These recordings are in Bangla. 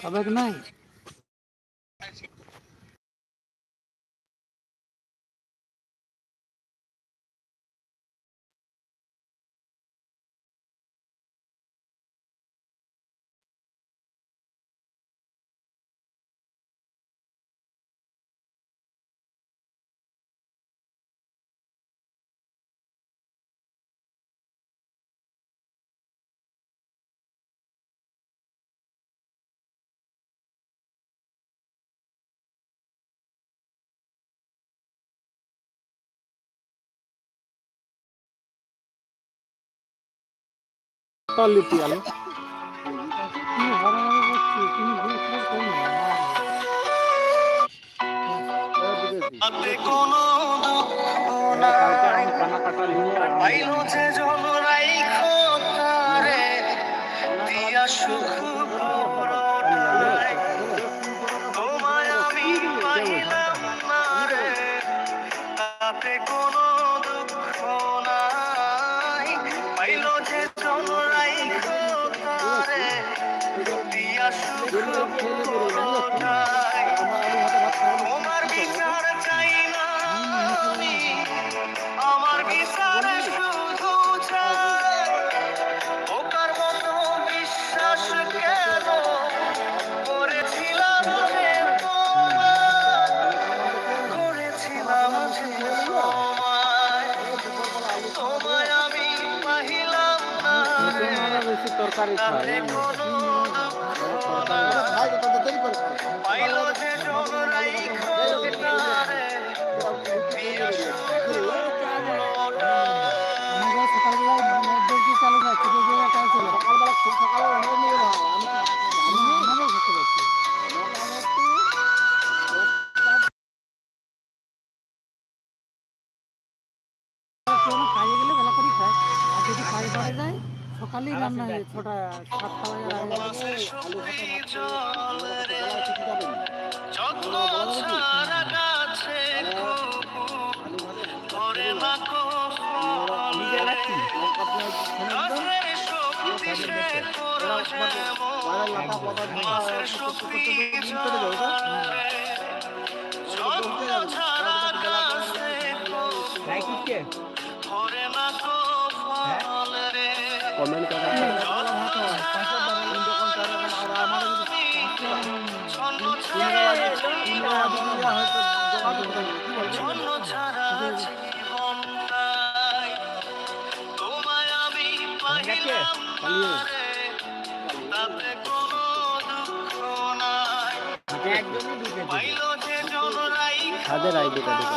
ખબર નહીં কোনো দুঃখ নাই। পাইলো যে জল দিয়া সুখ Paris, Paris. যত্ন ছাড়া গাছে করে না কো Thank you. কমেন্ট করা তাদের আইডিটা দেখো।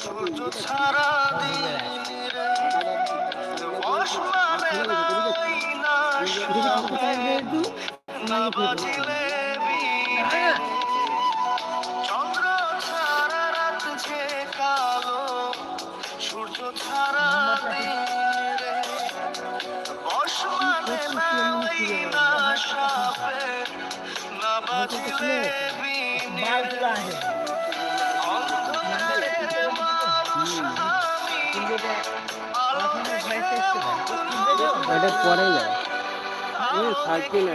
সূর্য ছাড়া দিনের আসমানে না বাজিলে চন্দ্র ছাড়া কালো সূর্য ছাড়া দিনের আসমানে না সাপে না এটা পরে যায় সাইকেল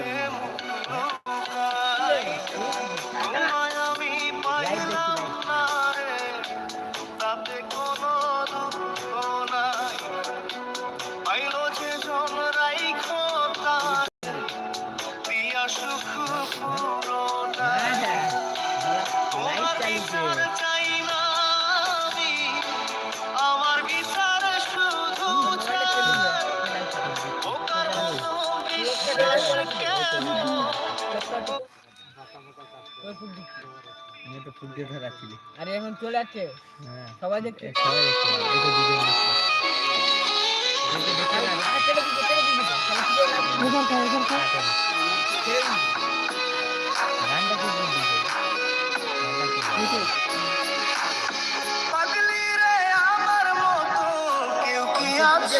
ফুল দিচ্ছি ফুল দিয়ে রাখছিলি আরে এখন চলে আসছে? সবাই দেখছে? আমার মতো কেউ কি আছে?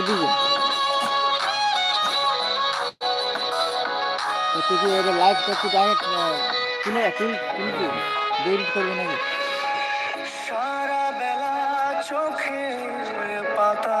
দিয়ে তুই এবার লাইভ করতে ডাইরেক্ট তুমি তুই তুমি সারা বেলা চোখে পাতা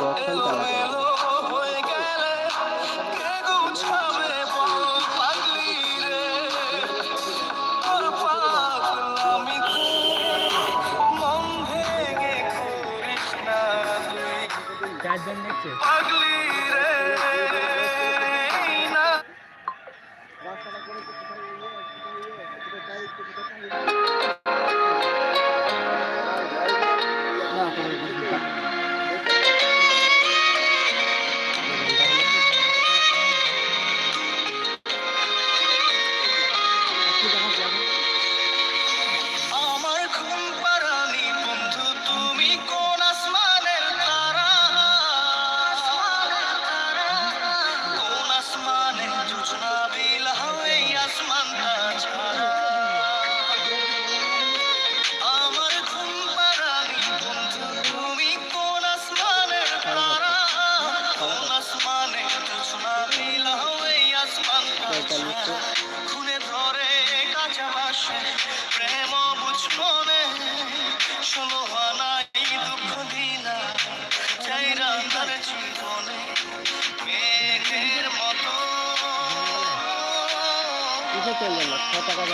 গঠন তারা গার্জেন দেখছে সুলোহা নাই দুঃখ দিনা চাইরা তার চুম্বনে মেঘের মতো টাকা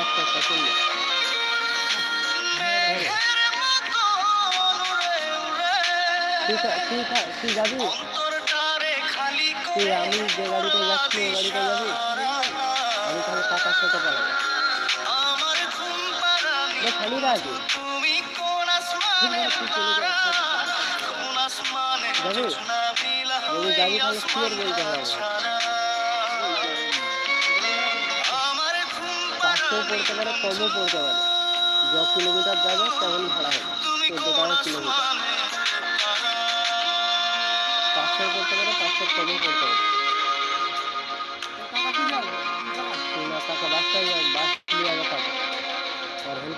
আমি যে গাড়িতে যাচ্ছি ওই গাড়িতে যাবি? আমি তাহলে টাকার সাথে পালাবো খালি রাখি যাবি? যদি যাবি তাহলে পাঁচশো পারে কমও পড়তে পারে। য কিলোমিটার যাবে তেমন ভাড়া হবে। কিলোমিটার। পাঁচশো পড়তে পারে পাঁচশো কমও পড়তে পারে। টাকা বাচ্চা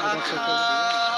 好的可可因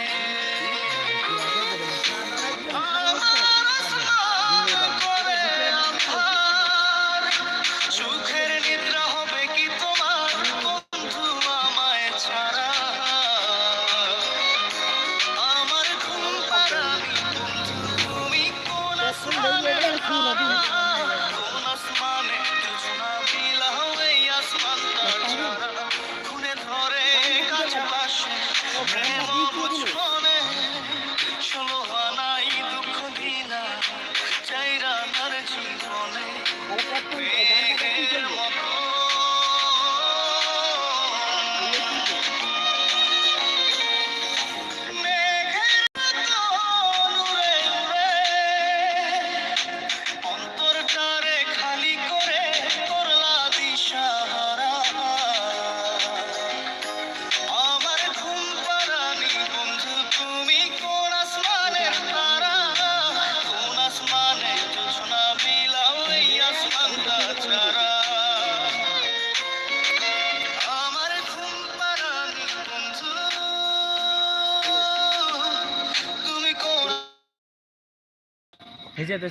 भेजे तो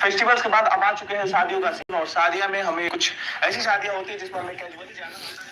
फेस्टिवल्स के बाद अब आ चुके हैं शादियों का सीन और शादियाँ में हमें कुछ ऐसी शादियाँ होती है जिसमें हमें कैजुअली जाना